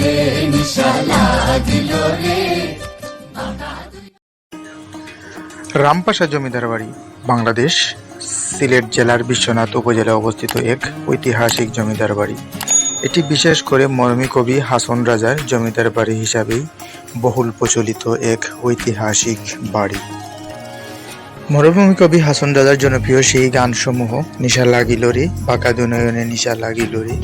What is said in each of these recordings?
রে লাগিল রে রামপাশা জমিদার বাড়ি, বাংলাদেশ, সিলেট জেলার বিশ্বনাথ উপজেলায় অবস্থিত এক ঐতিহাসিক জমিদার বাড়ি। এটি বিশেষ করে মরমী কবি হাসন রাজার জমিদার বাড়ি হিসাবেই বহুল প্রচলিত এক ঐতিহাসিক বাড়ি। মরুভূমি কবি হাসন রাজার জনপ্রিয় সেই গানসমূহ নিশা লাগিলরি বাঁকা দুনয়নে নিশা লাগিলরি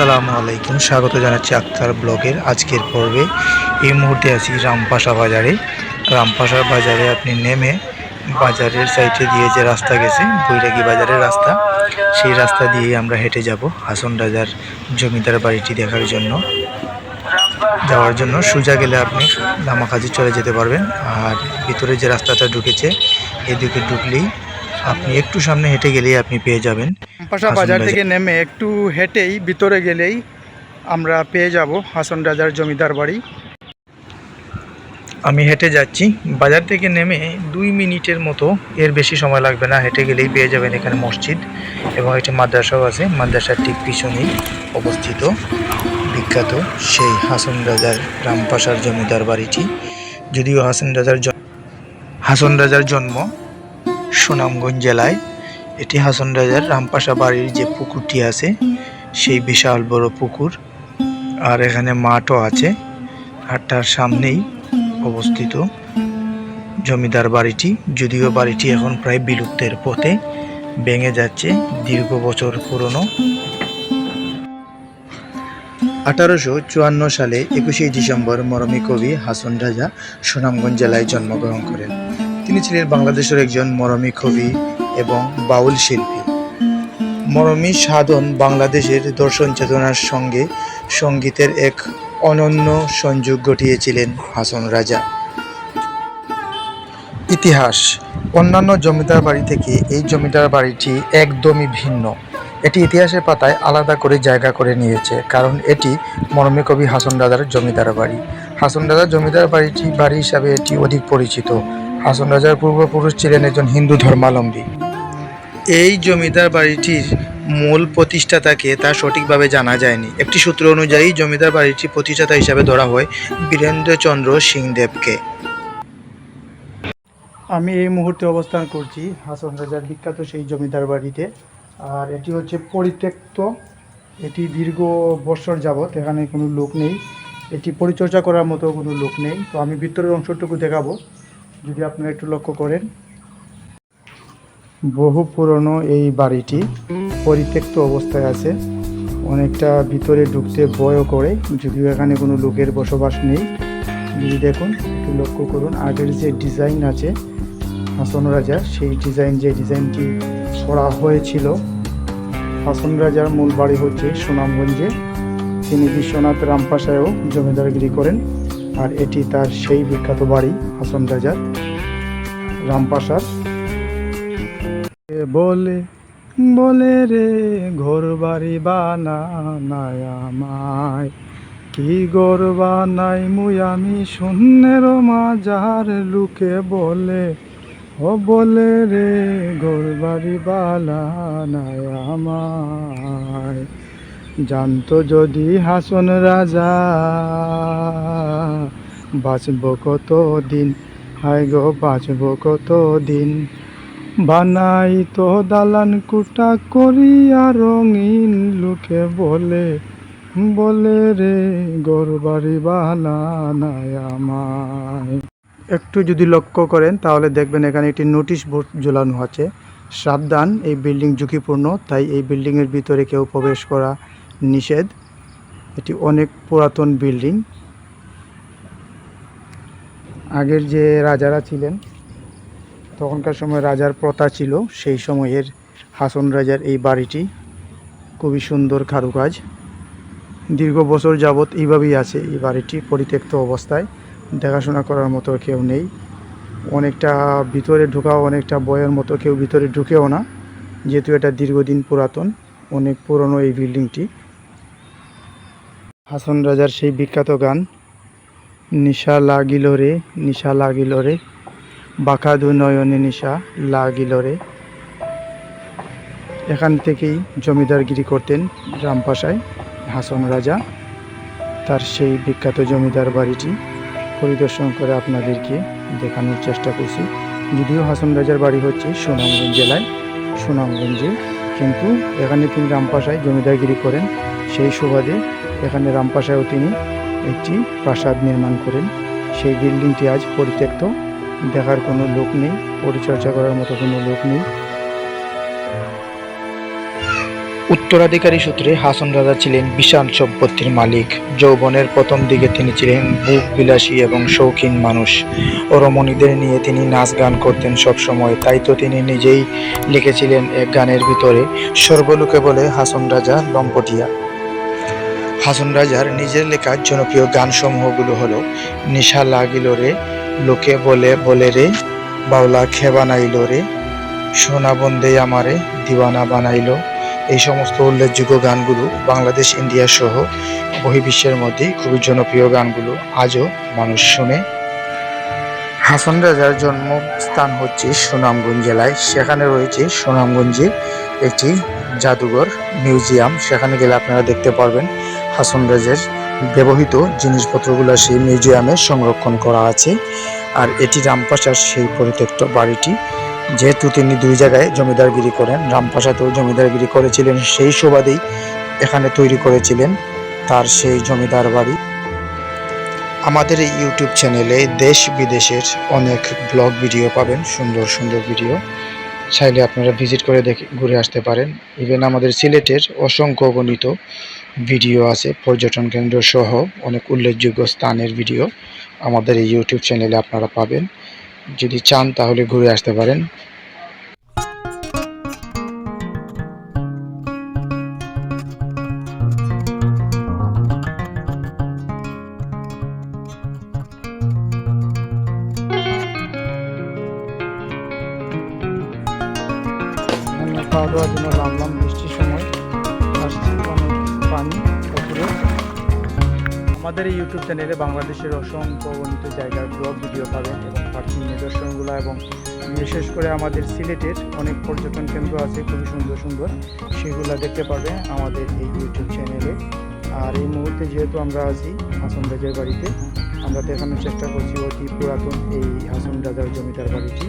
আসসালামু আলাইকুম। স্বাগত জানাচ্ছি আক্তার ব্লগের আজকের পর্বে। এই মুহূর্তে আছি রামপাশা বাজারে। রামপাশা বাজারে আপনি নেমে বাজারের সাইডে দিয়ে যে রাস্তা গেছে, বৈরাগী বাজারের রাস্তা, সেই রাস্তা দিয়ে আমরা হেঁটে যাব হাসন রাজার জমিদার বাড়িটি দেখার জন্য। যাওয়ার জন্য সোজা গেলে আপনি লামাকাজি চলে যেতে পারবেন। আর ভিতরে যে রাস্তাটা ঢুকেছে, এদিকে ঢুকলেই আপনি একটু সামনে হেঁটে গেলেই আপনি পেয়ে যাবেন। পাশা বাজার থেকে নেমে একটু হেঁটেই ভিতরে গেলেই আমরা পেয়ে যাব হাসন রাজার জমিদার বাড়ি। আমি হেঁটে যাচ্ছি। বাজার থেকে নেমে দুই মিনিটের মতো এর বেশি সময় লাগবে না। হেঁটে গেলেই পেয়ে যাবেন এখানে মসজিদ এবং একটি মাদ্রাসাও আছে। মাদ্রাসার ঠিক পিছনেই অবস্থিত বিখ্যাত সেই হাসন রাজার রামপাশার জমিদার বাড়িটি। যদিও হাসন রাজার হাসন রাজার জন্ম সুনামগঞ্জ জেলায় এটি হাসন রাজার রামপাশা বাড়ির যে পুকুরটি আছে, সেই বিশাল বড় পুকুর। আর এখানে মাঠও আছে তার সামনেই অবস্থিত জমিদার বাড়িটি। যদিও বাড়িটি এখন প্রায় বিলুপ্তের পথে ভেঙে যাচ্ছে দীর্ঘ বছর পুরনো। আঠারোশো চুয়ান্ন সালে একুশে ডিসেম্বর মরমী কবি হাসন রাজা সুনামগঞ্জ জেলায় জন্মগ্রহণ করেন। তিনি ছিলেন বাংলাদেশের একজন মরমী কবি এবং বাউল শিল্পী। মরমী সাধন বাংলাদেশের দর্শন চেতনার সঙ্গে সঙ্গীতের এক অনন্য সংযোগ ঘটিয়েছিলেন হাসন রাজা। ইতিহাস, অন্যান্য জমিদার বাড়ি থেকে এই জমিদার বাড়িটি একদমই ভিন্ন। এটি ইতিহাসের পাতায় আলাদা করে জায়গা করে নিয়েছে, কারণ এটি মরমী কবি হাসন রাজার জমিদার বাড়ি। হাসন রাজার জমিদার বাড়িটি, বাড়ি হিসাবে এটি অধিক পরিচিত। হাসন রাজার পূর্বপুরুষ ছিলেন একজন হিন্দু ধর্মাবলম্বী এই জমিদার বাড়িটির মূল প্রতিষ্ঠাতাকে তা সঠিকভাবে জানা যায়নি। একটি সূত্র অনুযায়ী জমিদার বাড়িটি প্রতিষ্ঠাতা হিসাবে ধরা হয় বীরেন্দ্রচন্দ্র সিংদেবকে। আমি এই মুহূর্তে অবস্থান করছি হাসন রাজার বিখ্যাত সেই জমিদার বাড়িতে। আর এটি হচ্ছে পরিত্যক্ত, এটি দীর্ঘ বছর যাবৎ এখানে কোনো লোক নেই। এটি পরিচর্যা করার মতো কোনো লোক নেই। তো আমি ভিতরের অংশটুকু দেখাবো। যদি আপনারা একটু লক্ষ্য করেন, বহু পুরনো এই বাড়িটি পরিত্যক্ত অবস্থায় আছে। অনেকটা ভিতরে ঢুকতে ভয়ও করে, যদিও এখানে কোনো লোকের বসবাস নেই। যদি দেখুন, একটু লক্ষ্য করুন, আগের যে ডিজাইন আছে হাসন রাজা, সেই ডিজাইন, যে ডিজাইনটি করা হয়েছিল, হাসন রাজার মূল বাড়ি হচ্ছে সুনামগঞ্জে। তিনি বিশ্বনাথ রামপাশায়ও জমিদারগিরি করেন। আর এটি তার সেই বিখ্যাত বাড়ি, হাসন রাজার রামপাশার বলে বলে রে, ঘর বাড়ি বানায় আমায়। কি গর্বা নাই মুই আমি শূন্যের মাজার লুকে বলে। ও বলে রে গরবারি বালা নাই আমায়। জানতো যদি হাসন রাজা, বাঁচব কত দিন হায় গো, বাঁচব কত দিন বানাই তো দালান কুটা করিয়া রঙিন লোকে বলে বলে রে গরবারি বানায় আমায়। একটু যদি লক্ষ্য করেন, তাহলে দেখবেন এখানে একটি নোটিশ বোর্ড ঝোলানো আছে। সাবধান, এই বিল্ডিং ঝুঁকিপূর্ণ, তাই এই বিল্ডিংয়ের ভিতরে কেউ প্রবেশ করা নিষেধ। এটি অনেক পুরাতন বিল্ডিং। আগের যে রাজারা ছিলেন, তখনকার সময় রাজার প্রথা ছিল, সেই সময়ের হাসন রাজার এই বাড়িটি খুবই সুন্দর কারুকাজ। দীর্ঘ বছর যাবৎ এইভাবেই আছে এই বাড়িটি, পরিত্যক্ত অবস্থায়। দেখাশোনা করার মতো কেউ নেই। অনেকটা ভিতরে ঢোকাও, অনেকটা বয়ের মতো কেউ ভিতরে ঢুকেও না। যেহেতু এটা দীর্ঘদিন পুরাতন, অনেক পুরনো এই বিল্ডিংটি। হাসন রাজার সেই বিখ্যাত গান, নিশা লাগিল রে, নিশা লাগিল রে বাঁকাধু নয়নে নিশা লাগিল রে। এখান থেকেই জমিদারগিরি করতেন রামপাশায় হাসন রাজা। তার সেই বিখ্যাত জমিদার বাড়িটি পরিদর্শন করে আপনাদেরকে দেখানোর চেষ্টা করছি। যদিও হাসন রাজার বাড়ি হচ্ছে সুনামগঞ্জ জেলায়, সুনামগঞ্জে। কিন্তু এখানে তিনি রামপাশায় জমিদারগিরি করেন। সেই সুবাদে এখানে রামপাশায়ও তিনি একটি প্রাসাদ নির্মাণ করেন। সেই বিল্ডিংটি আজ পরিত্যক্ত। দেখার কোনো লোক নেই, পরিচর্যা করার মতো কোনো লোক নেই। উত্তরাধিকারী সূত্রে হাসন রাজা ছিলেন বিশাল সম্পত্তির মালিক। যৌবনের প্রথম দিকে তিনি ছিলেন বুক বিলাসী এবং শৌখিন মানুষ। রমণীদের নিয়ে তিনি নাচ গান করতেন সব সময় তাই তো তিনি নিজেই লিখেছিলেন এক গানের ভিতরে, সর্বলোকে বলে হাসন রাজা লম্পটিয়া। হাসন রাজার নিজের লেখা জনপ্রিয় গানসমূহগুলো হলো, নিশা লাগিল রে, লোকে বলে বলে রে, বাউলা খেবানাইল রে, সোনা বন্দে আমারে, দিওয়ানা বানাইলো। এই সমস্ত উল্লেখযোগ্য গানগুলো বাংলাদেশ, ইন্ডিয়া সহ বহির্বিশ্বের মধ্যে খুবই জনপ্রিয় গানগুলো আজও মানুষ শুনে। হাসন রাজার জন্মস্থান হচ্ছে সুনামগঞ্জ জেলায়। সেখানে রয়েছে সুনামগঞ্জে একটি জাদুঘর, মিউজিয়াম। সেখানে গেলে আপনারা দেখতে পারবেন হাসান রাজার ব্যবহৃত জিনিসপত্রগুলো সেই মিউজিয়ামে সংরক্ষণ করা আছে। আর এটি রামপাশার সেই পরিত্যক্ত বাড়িটি। যেহেতু তিনি দুই জায়গায় জমিদারগিরি করেন রামপাশাতেও জমিদারগিরি করেছিলেন, সেই সুবাদেই এখানে তৈরি করেছিলেন তার সেই জমিদার বাড়ি। আমাদের এই ইউটিউব চ্যানেলে দেশ বিদেশের অনেক ব্লগ ভিডিও পাবেন, সুন্দর সুন্দর ভিডিও। চাইলে আপনারা ভিজিট করে দেখে, ঘুরে আসতে পারেন। ইভেন আমাদের সিলেটের অসংখ্য গণিত ভিডিও আছে, পর্যটন কেন্দ্র সহ অনেক উল্লেখযোগ্য স্থানের ভিডিও আমাদের এই ইউটিউব চ্যানেলে আপনারা পাবেন। যদি চান তাহলে ঘুরে আসতে পারেন। খাওয়া দাওয়ার জন্য নামলাম বৃষ্টির সময়। পানি পুকুরে আমাদের এই ইউটিউব চ্যানেলে বাংলাদেশের অসংখ্য গণিত জায়গার ব্লগ ভিডিও পাবেন এবং প্রাচীন নিদর্শনগুলো এবং বিশেষ করে আমাদের সিলেটের অনেক পর্যটন কেন্দ্র আছে, খুবই সুন্দর সুন্দর। সেগুলো দেখতে পারবেন আমাদের এই ইউটিউব চ্যানেলে আর এই মুহূর্তে যেহেতু আমরা আছি হাসন রাজার বাড়িতে, আমরা দেখানোর চেষ্টা করছি অতি পুরাতন এই হাসন রাজার জমিদার বাড়িটি।